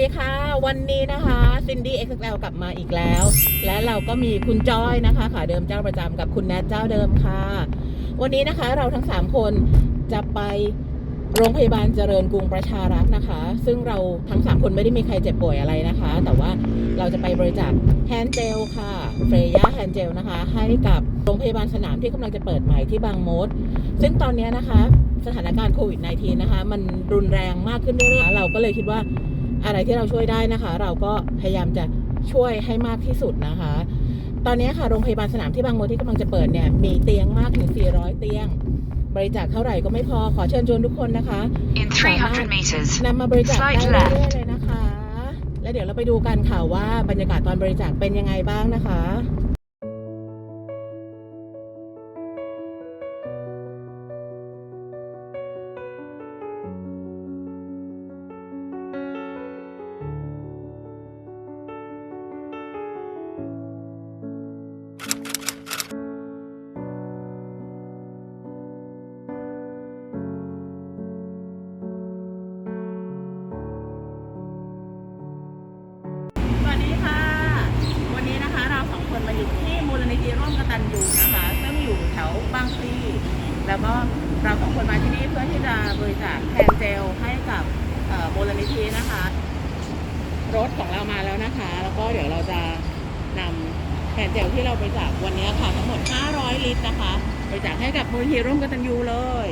ดีค่ะ วันนี้นะคะซินดี้ XXL กลับมาอีกแล้ว และเราก็มีคุณจอยนะคะขาเดิมเจ้าประจำกับคุณแนทเจ้าเดิมค่ะ วันนี้นะคะเราทั้ง 3 คนจะไปโรงพยาบาลเจริญกรุงประชารักษ์นะคะ ซึ่งเราทั้ง 3 คนไม่ได้มีใครเจ็บป่วยอะไรนะคะ แต่ว่าเราจะไปบริจาคแฮนเจลค่ะเฟรย่าแฮนเจลนะคะ ให้กับโรงพยาบาลสนามที่กำลังจะเปิดใหม่ที่บางมด ซึ่งตอนนี้นะคะ สถานการณ์โควิด -19 นะคะ มันรุนแรงมากขึ้นเรื่อยๆเราก็เลยคิดว่า อะไรที่เราช่วยได้นะคะ เราก็พยายามจะช่วยให้มากที่สุดนะคะ ตอนนี้ค่ะโรงพยาบาลสนามที่บางมดที่กำลังจะเปิดเนี่ยมีเตียงมากถึง 400 เตียง บริจาคเท่าไหร่ก็ไม่พอขอเชิญชวนทุกคนนะคะ In 300 meters, นำมาบริจาคได้ Slight เรื่ left อยๆเลยนะคะ แล้วเดี๋ยวเราไปดูกันค่ะว่าบรรยากาศตอนบริจาคเป็นยังไงบ้างนะคะ คน มาอยู่ที่มูลนิธิร่วมกตันยูนะคะ ซึ่งอยู่แถวบางพลีแล้วก็เราสองคนมาที่นี่เพื่อที่จะบริจาคแทนเจลให้กับมูลนิธินะคะ รถของเรามาแล้วนะคะ แล้วก็เดี๋ยวเราจะนำแทนเจลที่เราบริจาควันนี้ค่ะทั้งหมด 500 ลิตรนะคะบริจาคให้กับมูลนิธิร่วมกตันยูเลย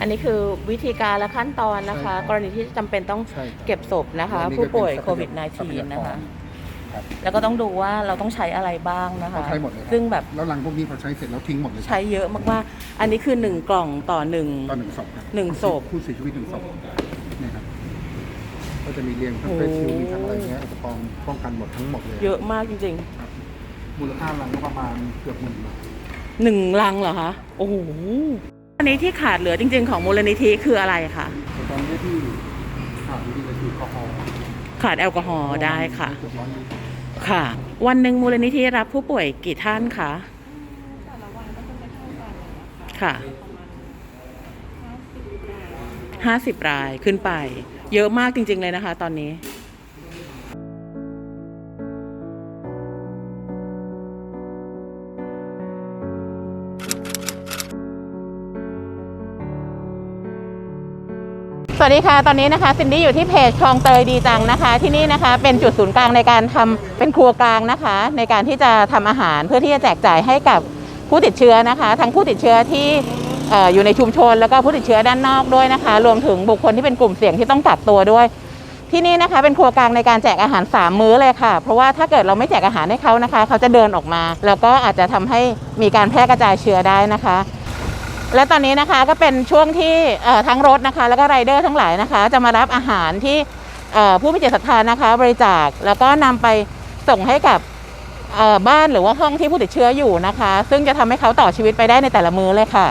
อันนี้คือวิธีการและขั้นตอนนะคะ ใช่ครับกรณีที่จำเป็นต้องใช่ครับเก็บศพนะคะอันนี้ก็ผู้ป่วยเป็นโควิด ทรัพยากร -19 นะคะ ครับแล้วก็ต้องดูว่าเราต้องใช้อะไรบ้างนะคะเขาใช้หมดเลยครับซึ่งแบบแล้วลังพวกนี้พอใช้เสร็จแล้วทิ้งหมดเลยใช้เยอะมากๆ อันนี้คือ 1 กล่องต่อ1ตอนหนึ่งศพครับหนึ่งศพ ผู้เสียชีวิตหนึ่งศพเนี่ยครับก็จะมีเรียงทั้งโอ้เฟสชิลมีทั้งอะไรเงี้ยอุปกรณ์ป้องกันหมดทั้งหมดเลยเยอะมากจริงครับมูลค่าลังก็ประมาณเกือบหมื่นบาท ๆ1ลังเหรอคะ โอ้โห อันนี้ที่ขาดเหลือจริง ๆ ของมูลนิธิคืออะไรคะแต่ตอนนี้ที่ขาดอยู่ดีก็คือแอลกอฮอล์ขาดแอลกอฮอล์ได้ค่ะ เกือบร้อยลิตรค่ะ วันหนึ่งมูลนิธิรับผู้ป่วยกี่ท่านคะค่ะห้าสิบรายขึ้นไป เยอะมากจริง ๆ เลยนะคะ ตอนนี้ สวัสดีค่ะ ตอนนี้นะคะซินดี้อยู่ที่เพจคลองเตยดีจังนะคะ ที่นี่นะคะเป็นจุดศูนย์กลางในการทำเป็นครัวกลางนะคะ ในการที่จะทำอาหารเพื่อที่จะแจกจ่ายให้กับผู้ติดเชื้อนะคะ ทั้งผู้ติดเชื้อที่อยู่ในชุมชน แล้วก็ผู้ติดเชื้อด้านนอกด้วยนะคะ รวมถึงบุคคลที่เป็นกลุ่มเสี่ยงที่ต้องกักตัวด้วย ที่นี่นะคะเป็นครัวกลางในการแจกอาหาร 3 มื้อเลยค่ะ เพราะว่าถ้าเกิดเราไม่แจกอาหารให้เขานะคะ เขาจะเดินออกมา แล้วก็อาจจะทำให้มีการแพร่กระจายเชื้อได้นะคะ และตอนนี้นะคะก็เป็นช่วงที่ทั้งรถนะคะ แล้วก็ไรเดอร์ทั้งหลายนะคะ จะมารับอาหารที่ผู้มีจิตศรัทธานะคะ บริจาคแล้วก็นำไปส่งให้กับบ้านหรือว่าห้องที่ผู้ติดเชื้ออยู่นะคะ ซึ่งจะทำให้เขาต่อชีวิตไปได้ในแต่ละมื้อเลยค่ะ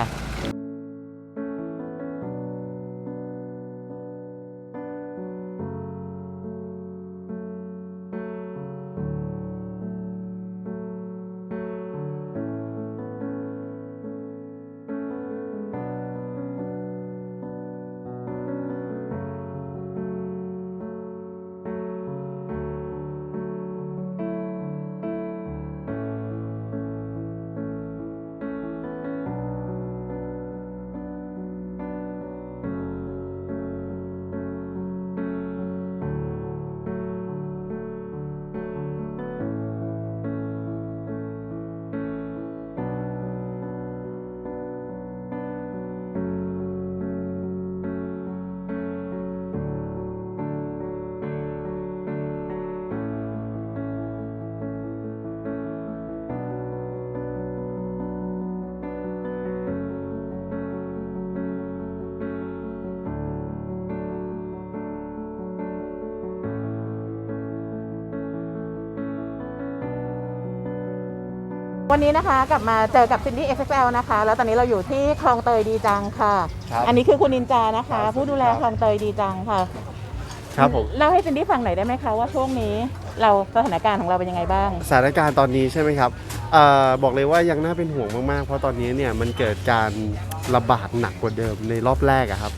วันนี้นะคะกลับมาเจอกับซินดี้ XXL นะคะ แล้วตอนนี้เราอยู่ที่คลองเตยดีจังค่ะ ครับอันนี้คือคุณนินจานะคะ ครับ ผู้ดูแลครับคลองเตยดีจังค่ะครับผมเล่าให้ซินดี้ฟังหน่อยได้ไหมคะว่าช่วงนี้เราสถานการณ์ของเราเป็นยังไงบ้าง สถานการณ์ตอนนี้ใช่ไหมครับเออบอกเลยว่ายังน่าเป็นห่วงมากๆ เพราะตอนนี้เนี่ยมันเกิดการระบาดหนักกว่าเดิมในรอบแรกอะครับ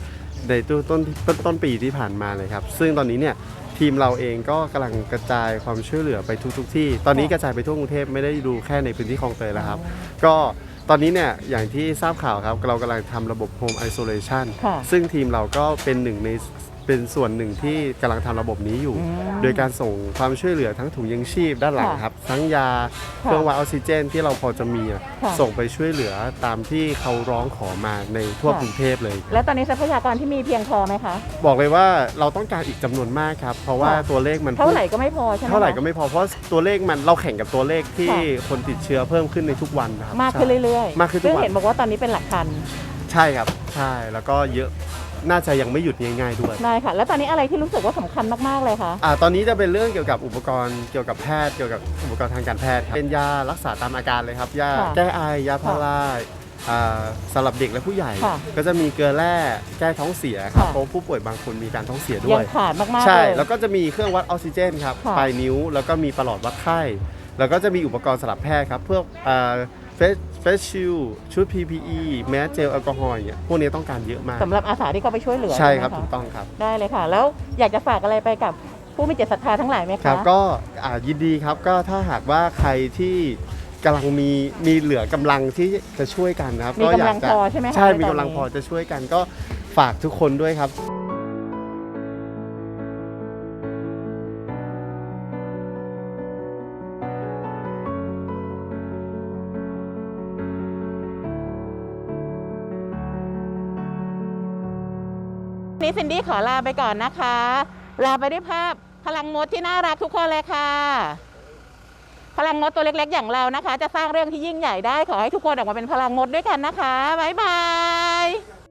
ในต้นต้นต้นต้นปีที่ผ่านมาเลยครับ ซึ่งตอนนี้เนี่ย ทีมเราเองก็กำลังกระจายความช่วยเหลือไปทุกๆที่ ตอนนี้กระจายไปทั่วกรุงเทพไม่ได้ดูแค่ในพื้นที่คลองเตยแล้วครับ ก็ตอนนี้เนี่ยอย่างที่ทราบข่าวครับเรากำลังทำระบบ Home Isolation ค่ะ ซึ่งทีมเราก็เป็นหนึ่งใน เป็นส่วนหนึ่งที่กำลังทำระบบนี้อยู่อืมโดยการส่งความช่วยเหลือทั้งถุงยังชีพด้านหลังค่ะครับทั้งยาเครื่องวัดออกซิเจนที่เราพอจะมีอะค่ะ ส่งไปช่วยเหลือตามที่เขาร้องขอมาในทั่วค่ะกรุงเทพเลย แล้วตอนนี้ทรัพยากรที่มีเพียงพอไหมคะ บอกเลยว่าเราต้องการอีกจำนวนมากครับ เพราะว่าค่ะ ตัวเลขมันเท่าไหร่ก็ไม่พอใช่ไหมคะ เท่าไหร่ก็ไม่พอเพราะตัวเลขมันเราแข่งกับตัวเลขที่ค่ะ คนติดเชื้อเพิ่มขึ้นในทุกวันนะครับมากขึ้นเรื่อยๆมากขึ้นทุกวัน ซึ่งเห็นบอกว่าตอนนี้เป็นหลักพัน ใช่ครับ ใช่แล้วก็เยอะ น่าจะยังไม่หยุดง่ายๆด้วย ได้ค่ะ แล้วตอนนี้อะไรที่รู้สึกว่าสำคัญมาก ๆ เลยคะอ่าตอนนี้จะเป็นเรื่องเกี่ยวกับอุปกรณ์เกี่ยวกับแพทย์เกี่ยวกับอุปกรณ์ทางการแพทย์ครับเป็นยารักษาตามอาการเลยครับยาค่ะแก้ไอยาพาราอ่าสำหรับเด็กและผู้ใหญ่ ค่ะก็จะมีเกลือแร่แก้ท้องเสียครับค่ะ เพราะผู้ป่วยบางคนมีการท้องเสียด้ยัวงย ขาดมากๆใช่ เลย แล้วก็จะมีเครื่องวัดออกซิเจนครับค่ะ ปลายนิ้ว แล้วก็มีประหลอดวัดไข้ แล้วก็จะมีอุปกรณ์สำหรับแพทย์ครับเพื่อเฟส เฟสชิลชุด PPE แมสเจลแอลกอฮอล์อย่างเงี้ยพวกนี้ต้องการเยอะมาก สำหรับอาสาที่เขาไปช่วยเหลือใช่ครับไหมะถูกต้องครับ ได้เลยค่ะ แล้วอยากจะฝากอะไรไปกับผู้มีจิตศรัทธาทั้งหลายไหมคะ ครับก็อ่ายินดีครับก็ถ้าหากว่าใครที่กำลังมีมีเหลือกำลังที่จะช่วยกันนะครับมีก็อยากกำลังจะพอใช่ไหมคะใช่ในตอนนี้ มีกำลังพอจะช่วยกันก็ฝากทุกคนด้วยครับ นี้ซินดี้ขอลาไปก่อนนะคะ ลาไปด้วยภาพพลังมดที่น่ารักทุกคนเลยค่ะ พลังมดตัวเล็กๆ อย่างเรานะคะ จะสร้างเรื่องที่ยิ่งใหญ่ได้ขอให้ทุกคนออกมาเป็นพลังมดด้วยกันนะคะบ๊ายบาย